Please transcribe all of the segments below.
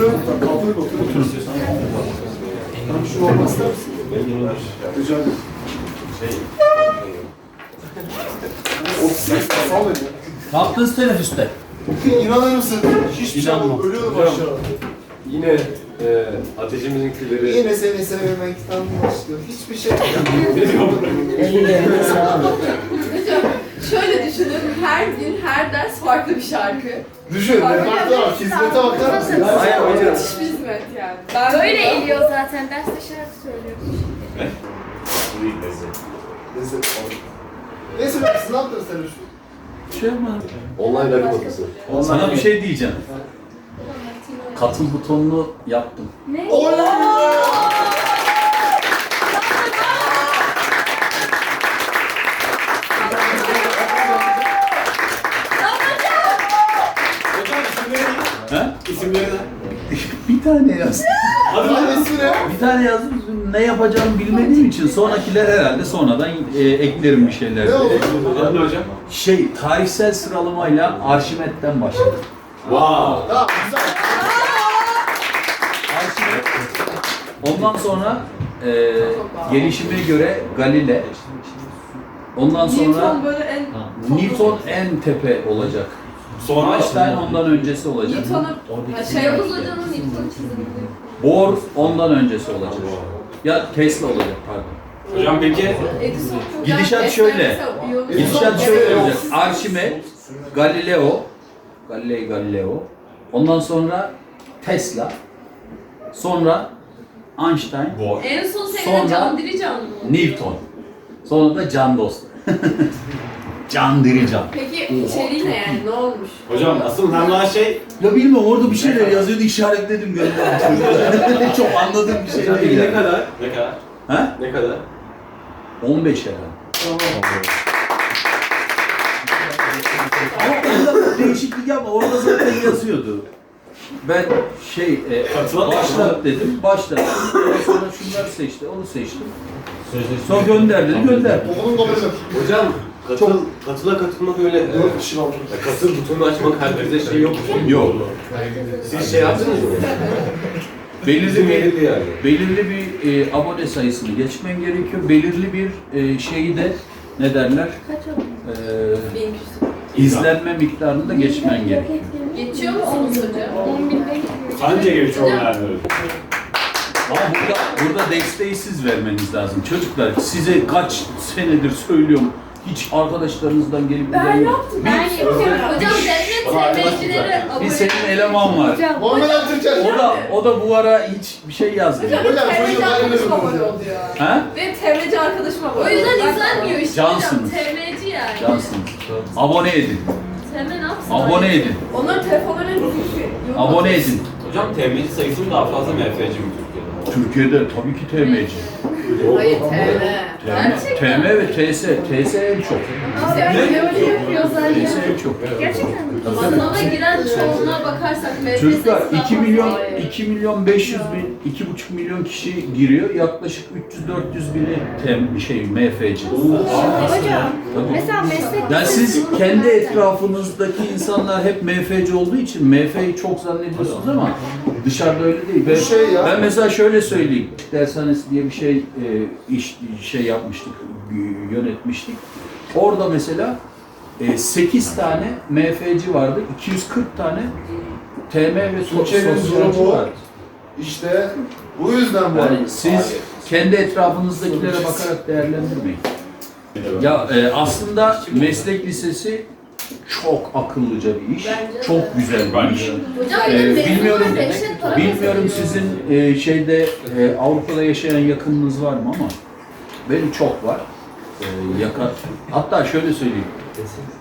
Kalkıp oturuyor. Tamam şunu olmaz misin? Rica ederim. Sağ olun ya. Ne yaptınız teneffüste? İnanır mısın? Hiçbir şey İnanmam. yok. Ölüyordum Hocam. aşağı. Yine e, ateşimizin külleri... Yine seni sevmekten başlıyor. Hiçbir şey yok. Hocam şöyle düşünün, her gün her ders farklı bir şarkı. Düşün, repertuar var. Hizmete bakar mısın? Hayır hocam. Müthiş bir hizmet yani. Ben Böyle eğiliyor zaten. Derste şarkı söylüyormuş. Neyse. Neyse ben siz ne yaptınız sen şu? Şey yapmadım. Online rakı bakısı. Sana bir şey diyeceğim. Katıl butonunu yaptım. Ne? İsimleri ne? bir tane yazdım. Adamın ismi ne? Bir tane yazdım. Ne yapacağımı bilmediğim için sonrakiler herhalde sonradan e, eklerim bir şeyler. Ne oldu? Adı ne hocam? Şey, tarihsel sıralamayla Arşimet'ten başladım. Wow. Tamam güzel. Arşimet. Ondan sonra e, gelişime göre Galile. Ondan sonra Newton böyle en... Newton en tepe olacak. Sonra Einstein ondan öncesi olacak. Newton'u... Ha, Şey Yavuz yapıldı. Hoca'nın Newton çizimini. Bohr ondan öncesi olacak. Ya Tesla olacak pardon. Hocam peki Edison. Gidişat Yani şöyle. biyoloji- Gidişat şöyle olacak. Arşimet, Galileo, Galilei Galileo. Ondan sonra Tesla. Sonra Einstein, Bohr. En son Sonra- senin Can Dirican mı? Newton. Sonra da Can Dost. Can Dirican. Peki içeriği ne yani? Ne olmuş? Hocam asıl önemli şey Ya bilmiyorum orada bir şeyler yazıyordu işaretledim gönderdim. Çok anladığım bir şey değil. ne yani. kadar? Ne kadar? Ha? Ne kadar? 15 herhalde. Ama orada değişiklik yapma. Orada zaten yazıyordu. Ben şey, e, Katılan- başlat dedim, başlat. Sonra şunları seçti, onu seçtim. Sonra gönder dedi, gönder. Okulun babacım. Hocam katıl, katıla katılmak öyle... Dört kişi. Ya katıl butonunu açmak herkese şey yok. Yok. Siz şey yaptınız mı? Belirli bir, belirli yani. belirli bir e, abone sayısını geçmen gerekiyor. Belirli bir e, şeyi de ne derler? Kaç oldu? E, izlenme miktarını da geçmen gerekiyor. Geçiyor musunuz hocam? 10 binde gidiyor. Anca geçiyor yani. Ama burada, burada desteği siz vermeniz lazım. Çocuklar size kaç senedir söylüyorum. Hiç arkadaşlarınızdan gelip Ben giden- yaptım. Ben yapıyorum. Hocam devlet sevmeyicilere Bir abone... senin eleman var. Hocam. Ali Türker. O da o da bu ara hiç bir şey yazmıyor. Hocam Hocam, TV'ci çocuk arkadaşım abone hocam. oldu ya. Ha? Benim TV'ci arkadaşım abone O yüzden oldu. Ben- izlenmiyor işte Cansınız. hocam. Yani. Cansınız. Abone edin. TV ne yapsın? Abone edin. Onların telefonları şey. Abone edin. Hocam temel sayısı mı daha fazla MFC mi Türkiye'de? Türkiye'de tabii ki TMC. Hayır. TM, Gerçekten. TM ve TS. TS en çok. Ben öyle yapıyor TS zaten. en çok. Gerçekten mi? Sınava giren çoğunluğa bakarsak MFS Çocuklar 2 sınavı- milyon Hayır. 2 milyon 500 bin 2,5 milyon kişi giriyor. Yaklaşık 300 400 bini tem şey MFC. Hocam. Mesela meslek Yani siz kendi etrafınızdaki insanlar hep MFC olduğu için MF'yi çok zannediyorsunuz ama dışarıda öyle değil. Ben, şey ya. ben mesela şöyle söyleyeyim. Dershanesi diye bir şey e, iş şey yapmıştık, e, yönetmiştik. Orada mesela e, 8 tane MF'ci vardı, 240 tane TM ve sosyalci durumu- vardı. İşte bu yüzden bu. Yani siz kendi etrafınızdakilere bakarak değerlendirmeyin. Ya e, aslında meslek lisesi çok akıllıca bir iş, Bence de. çok güzel bir iş. Hocam Ee, bir de bilmiyorum dehşet para bilmiyorum kazanıyor. sizin e, şeyde e, Avrupa'da yaşayan yakınınız var mı ama benim çok var. E, yakın. Hatta şöyle söyleyeyim.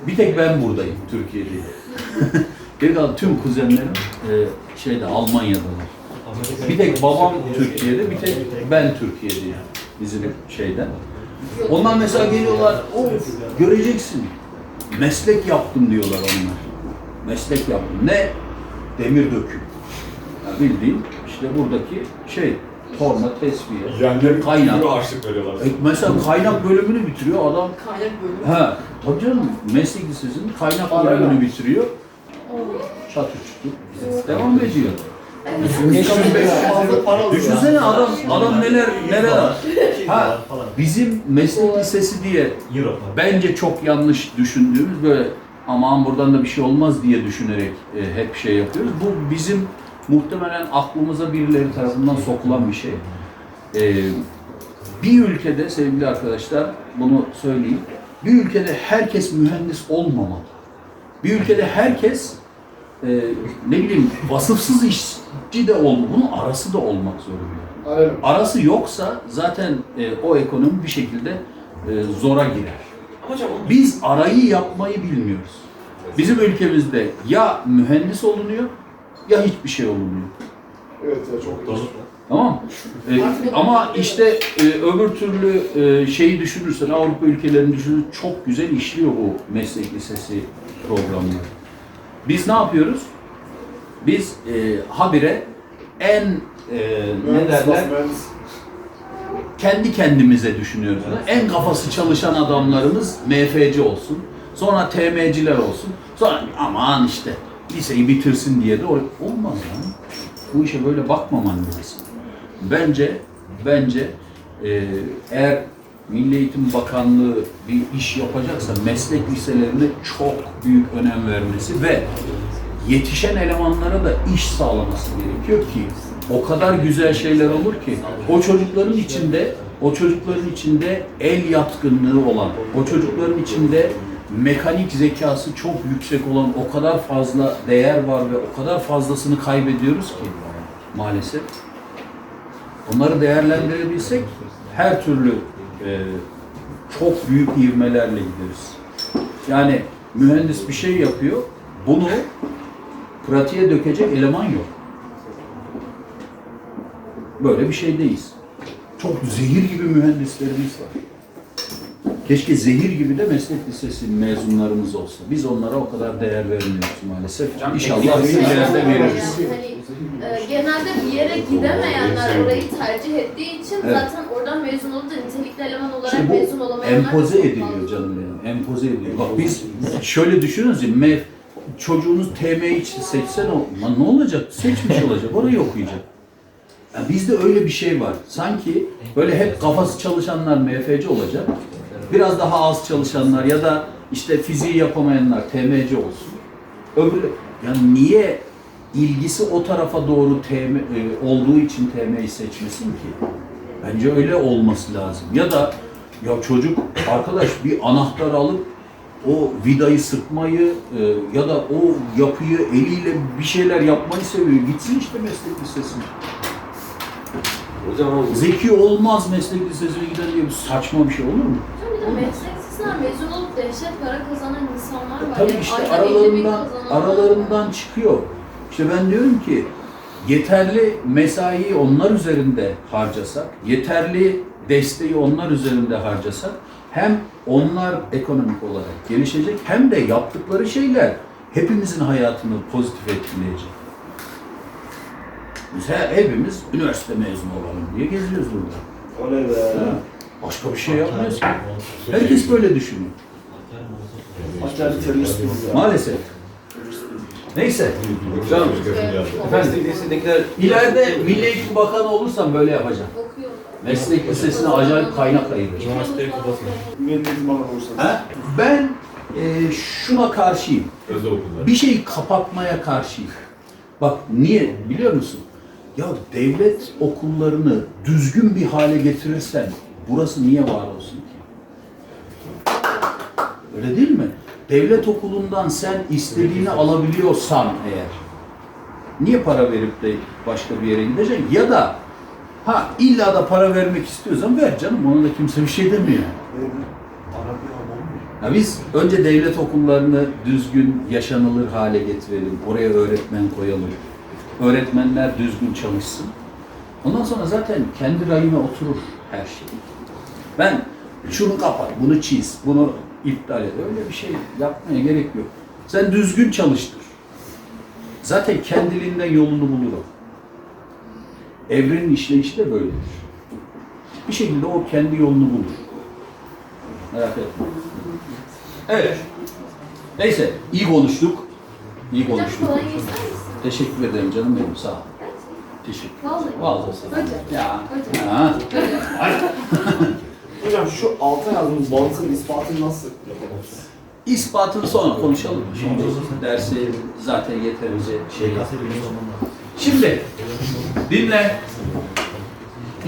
Bir tek ben buradayım Türkiye'de. Geri kalan tüm kuzenlerim e, şeyde Almanya'dalar. Bir tek babam Türkiye'de, bir tek ben Türkiye'deyim bizim şeyden. Onlar mesela geliyorlar, of göreceksin. Meslek yaptım diyorlar onlar. Meslek yaptım. Ne? Demir döküm. Yani bildiğin işte buradaki şey, torna, tesviye. Yenleri Kaynak. harçlık veriyorlar. E, mesela kaynak bölümünü bitiriyor adam. Kaynak bölümü. Ha, tabii canım meslek lisesinin kaynak bölümünü bitiriyor. Çatır çutur devam ediyor. Düşünsene adam adam neler neler ha bizim meslek lisesi diye bence çok yanlış düşündüğümüz böyle aman buradan da bir şey olmaz diye düşünerek e, hep şey yapıyoruz. Bu bizim muhtemelen aklımıza birileri tarafından sokulan bir şey. E, bir ülkede sevgili arkadaşlar bunu söyleyeyim. Bir ülkede herkes mühendis olmamalı. Bir ülkede herkes e, ne bileyim vasıfsız işçi de olmalı. Bunun arası da olmak zorunda. Aynen. Arası yoksa zaten e, o ekonomi bir şekilde e, zora girer. Hocam Biz arayı yapmayı bilmiyoruz. Bizim ülkemizde ya mühendis olunuyor ya hiçbir şey olunuyor. Evet ya çok doğru. Tamam mı? E, ama işte e, öbür türlü e, şeyi düşünürsen, Avrupa ülkelerini düşünürsen çok güzel işliyor bu meslek lisesi programları. Biz ne yapıyoruz? Biz e, habire en e, ne derler? kendi kendimize düşünüyoruz. En kafası çalışan adamlarımız MFC olsun. Sonra TM'ciler olsun. Sonra aman işte liseyi bitirsin diye de olmaz yani. Bu işe böyle bakmaman lazım. Bence bence e, eğer Milli Eğitim Bakanlığı bir iş yapacaksa meslek liselerine çok büyük önem vermesi ve yetişen elemanlara da iş sağlaması gerekiyor ki o kadar güzel şeyler olur ki o çocukların içinde o çocukların içinde el yatkınlığı olan, o çocukların içinde mekanik zekası çok yüksek olan o kadar fazla değer var ve o kadar fazlasını kaybediyoruz ki maalesef. Onları değerlendirebilsek her türlü e, çok büyük ivmelerle gideriz. Yani mühendis bir şey yapıyor, bunu pratiğe dökecek eleman yok. Böyle bir şeydeyiz. Çok zehir gibi mühendislerimiz var. Keşke zehir gibi de meslek lisesi mezunlarımız olsa. Biz onlara o kadar değer vermiyoruz maalesef. İnşallah ileride veririz. Hani, e, genelde bir yere gidemeyenler orayı tercih ettiği için Evet. zaten oradan mezun olunca nitelikli eleman olarak İşte mezun olamayanlar empoze ediliyor canım benim. Empoze ediliyor. Bak biz şöyle ya, mev, çocuğunuz TM'yi seçsen o, lan ne olacak? Seçmiş olacak, orayı okuyacak. Ya bizde öyle bir şey var. Sanki böyle hep kafası çalışanlar MFC olacak. Biraz daha az çalışanlar ya da işte fiziği yapamayanlar TMC olsun. Öbürü, yani niye ilgisi o tarafa doğru TM, e, olduğu için TM'yi seçmesin ki? Bence öyle olması lazım. Ya da ya çocuk arkadaş bir anahtar alıp o vidayı sıkmayı e, ya da o yapıyı eliyle bir şeyler yapmayı seviyor. Gitsin işte meslek lisesine. hocam Zeki olmaz meslek lisesine giden diye bir saçma bir şey olur mu? Bir de meslek lisesinden mezun olup dehşet para kazanan insanlar var. Tabii Yani işte ayda 50 bin aralarından kazananlar var. aralarından çıkıyor. İşte ben diyorum ki yeterli mesaiyi onlar üzerinde harcasak, yeterli desteği onlar üzerinde harcasak hem onlar ekonomik olarak gelişecek hem de yaptıkları şeyler hepimizin hayatını pozitif etkileyecek. Biz he- hepimiz üniversite mezunu olalım diye geziyoruz burada. O ne be? Başka bir şey yapmıyoruz ki. Herkes böyle düşünüyor. Maalesef. Neyse. Canım. Efendim, ileride Milli Eğitim Bakanı olursam böyle yapacağım. Okuyor. Meslek lisesine acayip kaynak Bakanı olursanız. Ha? Ben e, şuna karşıyım. Özel okullar. Bir şeyi kapatmaya karşıyım. Bak niye biliyor musun? Ya devlet okullarını düzgün bir hale getirirsen burası niye var olsun ki? Öyle değil mi? Devlet okulundan sen istediğini alabiliyorsan eğer niye para verip de başka bir yere gideceksin? Ya da ha illa da para vermek istiyorsan ver canım ona da kimse bir şey demiyor. Ya biz önce devlet okullarını düzgün, yaşanılır hale getirelim. Oraya öğretmen koyalım. Öğretmenler düzgün çalışsın. Ondan sonra zaten kendi rayına oturur her şey. Ben şunu kapat, bunu çiz, bunu iptal et. Öyle bir şey yapmaya gerek yok. Sen düzgün çalıştır. Zaten kendiliğinden yolunu bulur o. Evrenin işleyişi de böyledir. Bir şekilde o kendi yolunu bulur. Merak etme. Evet. Neyse, iyi konuştuk. İyi konuştuk. Teşekkür ederim canım benim, sağ ol. Teşekkür Vallahi. Vallahi. Hocam. Ya. Ha. Hocam şu alta yazdığımız bantın ispatını nasıl yapabiliriz? İspatını sonra konuşalım. Şimdi dersi zaten yeterince şey yaptık. Şimdi dinle.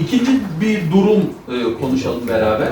İkinci bir durum e, konuşalım beraber.